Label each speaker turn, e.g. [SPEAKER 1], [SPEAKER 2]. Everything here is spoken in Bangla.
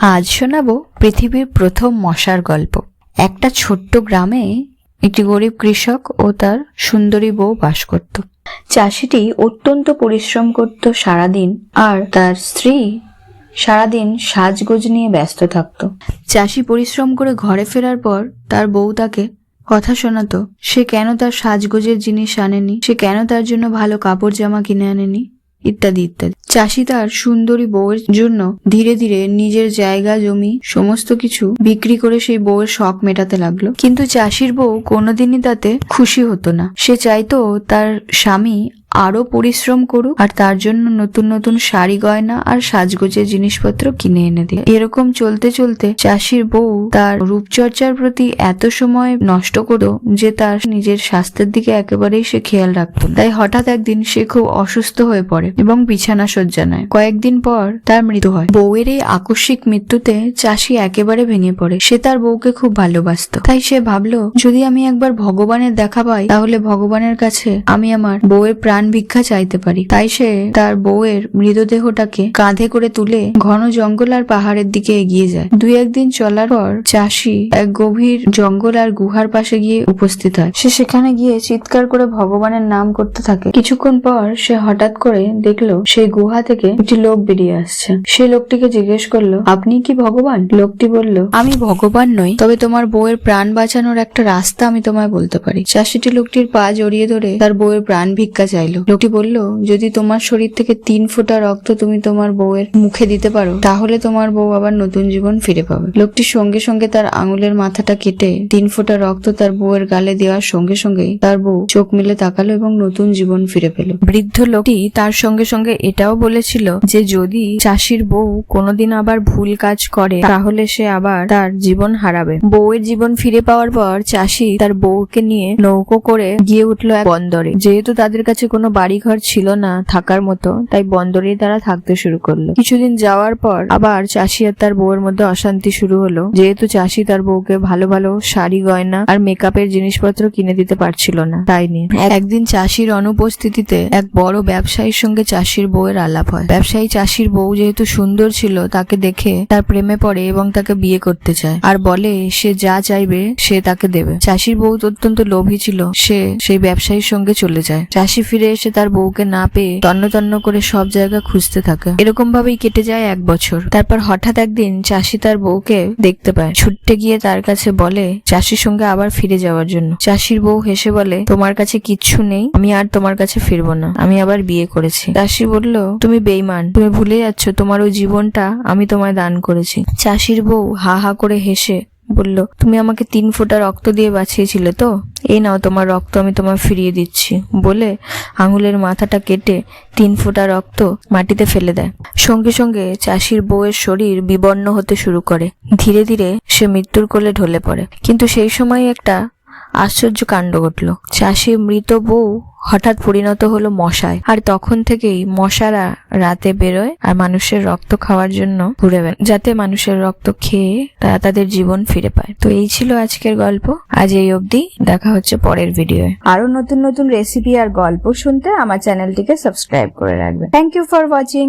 [SPEAKER 1] আজ শোনাবো পৃথিবীর প্রথম মশার গল্প। একটা ছোট্ট গ্রামে একটি গরিব কৃষক ও তার সুন্দরী বউ বাস করত। চাষিটি অত্যন্ত পরিশ্রম করত সারাদিন আর তার স্ত্রী সারাদিন সাজগোজ নিয়ে ব্যস্ত থাকত। চাষি পরিশ্রম করে ঘরে ফেরার পর তার বউ তাকে কথা শোনাতো, সে কেন তার সাজগোজের জিনিস আনেনি? সে কেন তার জন্য ভালো কাপড় জামা কিনে আনেনি? ইত্যাদি ইত্যাদি। চাষি তার সুন্দরী বউয়ের জন্য ধীরে ধীরে নিজের জায়গা, জমি, সমস্ত কিছু বিক্রি করে সেই বউয়ের শখ মেটাতে লাগল। কিন্তু চাষির বউ কোনোদিনই তাতে খুশি হতো না। সে চাইতো তার স্বামী আরও পরিশ্রম করুক আর তার জন্য নতুন নতুন শাড়ি গয়না আর সাজগোজের জিনিসপত্র কিনে এনে দিক। এরকম চলতে চলতে চাষির বউ তার রূপচর্চার প্রতি এত সময় নষ্ট করো যে তার নিজের স্বাস্থ্যের দিকে একেবারেই সে খেয়াল রাখতো তাই হঠাৎ একদিন সে খুব অসুস্থ হয়ে পড়ে এবং বিছানা শয্যা নেয়। কয়েকদিন পর তার মৃত্যু হয়। বউয়ের এই আকস্মিক মৃত্যুতে চাষি একেবারে ভেঙে পড়ে। সে তার বউকে খুব ভালোবাসতো। তাই সে ভাবলো, যদি আমি একবার ভগবানের দেখা পাই, তাহলে ভগবানের কাছে আমি আমার বউয়ের প্রাণ ভিক্ষা চাইতে পারি। তাই সে তার বউয়ের মৃতদেহটাকে কাঁধে করে তুলে ঘন জঙ্গল আর পাহাড়ের দিকে এগিয়ে যায়। দুই একদিন চলার পর চাষি এক গভীর জঙ্গল আর গুহার পাশে গিয়ে উপস্থিত হয়। সে সেখানে গিয়ে চিৎকার করে ভগবানের নাম করতে থাকে। কিছুক্ষণ পর সে হঠাৎ করে দেখল সেই গুহা থেকে একটি লোক বেরিয়ে আসছে। সে লোকটিকে জিজ্ঞেস করল, আপনি কি ভগবান? লোকটি বলল, আমি ভগবান নই, তবে তোমার বউয়ের প্রাণ বাঁচানোর একটা রাস্তা আমি তোমায় বলতে পারি। চাষিটি লোকটির পা জড়িয়ে ধরে তার বউয়ের প্রাণ ভিক্ষা চাইলো। লোকটি বলল, যদি তোমার শরীর থেকে তিন ফোঁটা রক্ত তুমি তোমার বউয়ের মুখে দিতে পারো, তাহলে তোমার বউ আবার নতুন জীবন ফিরে পাবে। লোকটি সঙ্গে সঙ্গে তার আঙুলের মাথাটা কেটে তিন ফোঁটা রক্ত তার বউয়ের গালে দেওয়ার সঙ্গে সঙ্গেই তার বউ চোখ মিলে তাকালো এবং নতুন জীবন ফিরে পেল। বৃদ্ধ লোকটি তার সঙ্গে সঙ্গে এটাও বলেছিল যে, যদি চাষির বউ কোনোদিন আবার ভুল কাজ করে, তাহলে সে আবার তার জীবন হারাবে। বউয়ের জীবন ফিরে পাওয়ার পর চাষি তার বউকে নিয়ে নৌকো করে গিয়ে উঠল এক বন্দরে। যেহেতু তাদের কাছে কোনো বাড়িঘর ছিল না থাকার মতো, তাই বন্দরেই তারা থাকতে শুরু করল। কিছুদিন যাওয়ার পর আবার চাষি আর তার বউয়ের মধ্যে অশান্তি শুরু হলো। যেহেতু চাষি তার বউকে ভালো ভালো শাড়ি, গয়না আর মেকআপের জিনিসপত্র কিনে দিতে পারছিল না, তাই নিয়ে। একদিন চাষির অনুপস্থিতিতে এক বড় ব্যবসায়ীর সঙ্গে চাষির বউয়ের আলাপ হয়। ব্যবসায়ী চাষির বউ যেহেতু সুন্দর ছিল, তাকে দেখে তার প্রেমে পড়ে এবং তাকে বিয়ে করতে চায়। আর বলে, সে যা চাইবে, সে তাকে দেবে। চাষির বউ অত্যন্ত লোভী ছিল, সে সেই ব্যবসায়ীর সঙ্গে চলে যায়। চাষি ফিরে এসে তার বউকে না পেয়ে তন্ন তন্ন করে সব জায়গা খুঁজতে থাকে। এরকম ভাবেই কেটে যায় এক বছর। তারপর হঠাৎ একদিন চাষি তার বউকে দেখতে পায়। ছুটতে গিয়ে তার কাছে বলে, চাষির সঙ্গে আবার ফিরে যাওয়ার জন্য। চাষির বউ হেসে বলে, তোমার কাছে কিচ্ছু নেই, আমি আর তোমার কাছে ফিরবো না। আমি আবার বিয়ে করেছি। চাষি বলল, তুমি বেইমান তুমি ভুলে যাচ্ছ, তোমার ওই জীবনটা আমি তোমায় দান করেছি। চাষির বউ হা হা করে হেসে বলল, তুমি আমাকে তিন ফোঁটা রক্ত দিয়ে বাঁচিয়েছিলে তো? এই নাও তোমার রক্ত, আমি তোমার ফিরিয়ে দিচ্ছি। বলে আঙুলের মাথাটা কেটে তিন ফোঁটা রক্ত মাটিতে ফেলে দেয়। সঙ্গে সঙ্গে চাষির বউয়ের শরীর বিবর্ণ হতে শুরু করে। ধীরে ধীরে সে মৃত্যুর কোলে ঢলে পড়ে। কিন্তু সেই সময় একটা আশ্চর্য কাণ্ড ঘটলো। চাষি মৃত বউ হঠাৎ পরিণত হলো মশায়, আর তখন থেকেই মশারা রাতে বেরোয় আর মানুষের রক্ত খাওয়ার জন্য ঘুরে বেড়ায়, যাতে মানুষের রক্ত খেয়ে তারা তাদের জীবন ফিরে পায়। তো এই ছিল আজকের গল্প। আজ এই অবধি দেখা হচ্ছে পরের ভিডিওয়ে
[SPEAKER 2] আরও নতুন নতুন রেসিপি আর গল্প শুনতে আমার চ্যানেলটিকে সাবস্ক্রাইব করে রাখবেন। Thank you for watching